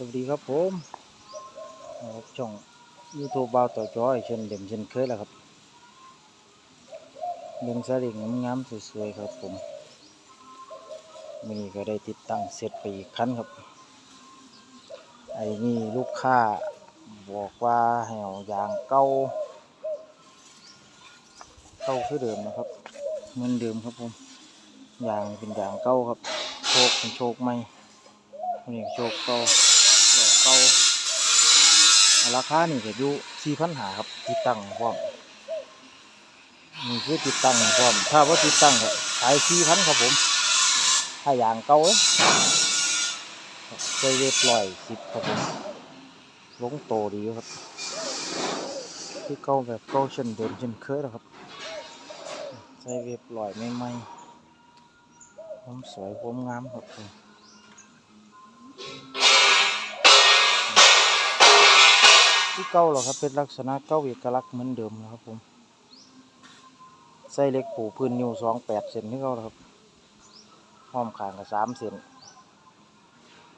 สวัสดีครับผมครับช่องยูทูบบ่าวต่อจอยเช่นเดิมเช่นเคยแหละครับเบิ่งสลิงงามๆสวยๆครับผมวันนี้ก็ได้ติดตั้งเสร็จไปอีกคันครับ ไอ้นี่ลูกค้าบอกว่าให้เอายางเก่าเก่าคือเดิมนะครับเหมือนเดิมครับผมยางเป็นยางเก่าครับ โชคเป็นโชคใหม่นี่โชคเก่า ก่าราคานี่ก็อยู่สี่พันหาครับ ติดตั้งพร้อมนี่คือติดตั้งพร้อม ถ้าว่าติดตั้งก็ขายสี่พันครับผม ถ้าอย่างเก่าเคยเรียบร้อยสิบครับผมลงโตดีครับคือเก่าแบบเก่าเช่นเดิมเช่นเคยแล้วครับใส่เรียบร้อยไม่ไหมผมสวยผมงามครับผม เก่าหรอครับ เป็นลักษณะเก่าเอกลักษณ์เหมือนเดิมนะครับผมใส่เล็กปูพื้นนิ้วสองแปดเซนที่เก่าครับห้อมขางกับสามเซน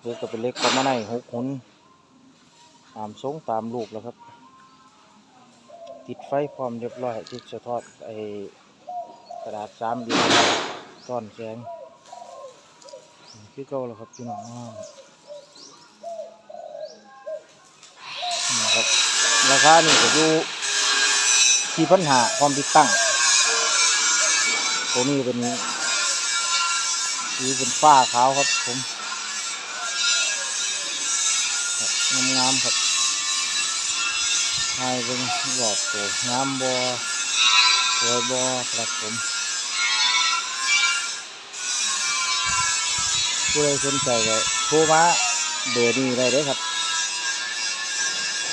เล็กก็เป็นเล็กประมาณไหนหกหุนตามทรงตามลูกแล้วครับ ติดไฟพร้อมเรียบร้อยติดสะท้อนไอกระดาษสามดีต้อนแสงคือเก่าแล้วครับพี่น้องนี่ครับ ราคานี่ก็อยู่ที่ปัญหาความติดตั้ง ตัวนี้เป็นสีเป็นฝ้าขาวครับผมงามๆครับให้เป็นหลอดตัวงามบอสวยบอครับผมผู้ใดสนใจก็โทรมาเบอร์นี้ได้เลยครับ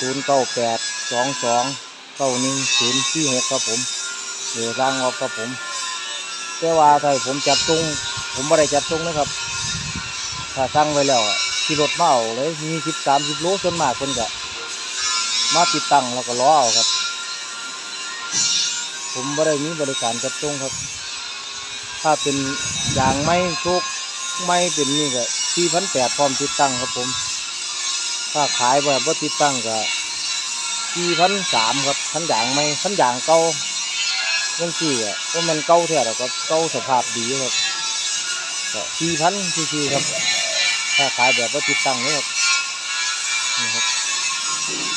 ศูนย์เก้าแปดสองสองเก้าหนึ่งศูนย์สี่หกครับผมเดี๋ยวร้างออกครับผมแต่ว่าถ้าผมจัดตรงผมไม่ได้จัดตรงนะครับ ถ้าสั่งไว้แล้วอะขี่รถมาเอาเลยมีสิบสามสิบโลส่วนมากคนก็มาติดตั้งแล้วก็ล้อเอาครับ ผมไม่ได้มีบริการจัดตรงครับ ถ้าเป็นอย่างไม้โชคไม้เป็นนี่ก็สี่พันแปดพร้อมติดตั้งครับผม ถ้าขายแบบว่าติดตั้งก็สี่พันสามครับพันอย่างไม่พันอย่างเก่ายังสี่อะก็มันเก่าแท้แล้วก็เก่าสภาพดีครับก็สี่พันสี่ครับ ถ้าขายแบบว่าติดตั้งนี่ครับนี่ครับ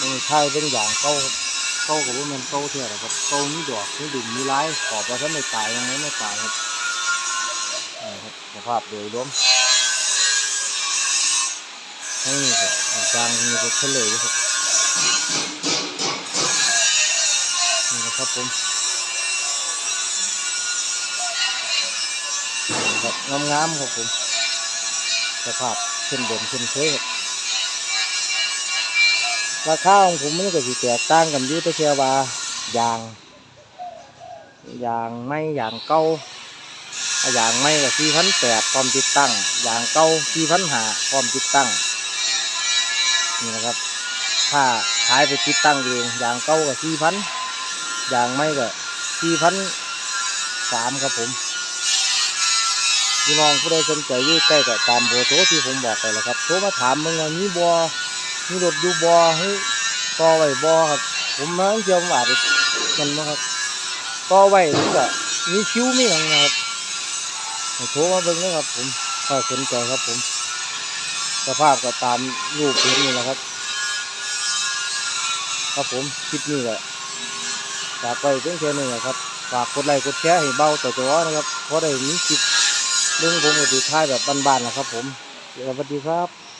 นี่ใช่เป็นอย่างเก่าเก่ากับว่ามันเก่าแท้แล้วครับเก่ามีดอกมีดุมมีลายขอบว่าท่านไม่ตายยังไงไม่ตายครับนี่ครับสภาพโดยรวม นี่ครับจางมีเป็นทะเลยครับนี่นะครับผมครับงามๆครับผมสภาพเช่นเดิมเช่นเคยครับราคาของผมมันก็สิแตกต่างกันอยู่แต่เชียว่ายางยางไม่ยางเก่าอะยางไม่ก็สี่พันแปดพร้อมติดตั้งยางเก่าสี่พันห้าพร้อมติดตั้ง นี่นะครับ ถ้าขายไปติดตั้งเองอย่างเก้ากับสี่พันอย่างไม่ก็สี่พันสามครับผมพี่น้องผู้ใดสนใจยู่ใกล้กับตามเบอร์โทรที่ผมบอกไปแล้วครับโทรมาถามมึงว่ามีบอมีรถอยู่บอให้ต่อไว้บอครับ ผมมาเที่ยวมาอาดกันนะครับต่อไว้ถึงก็มีคิวมีอย่างนะครับโทรมาเบิ่งนะครับผมถ้าสนใจครับผม สภาพก็ตามรูปเห็นนี่แหละครับ ครับผมคลิปนี้แหละฝากไปเพียงแค่นี้แหละครับฝากกดไลค์กดแชร์ให้เบาต่อจอนะครับเพราะได้มีคลิปเรื่องผมก็ถือท้ายแบบบ้านๆนะครับ ผมสวัสดีครับ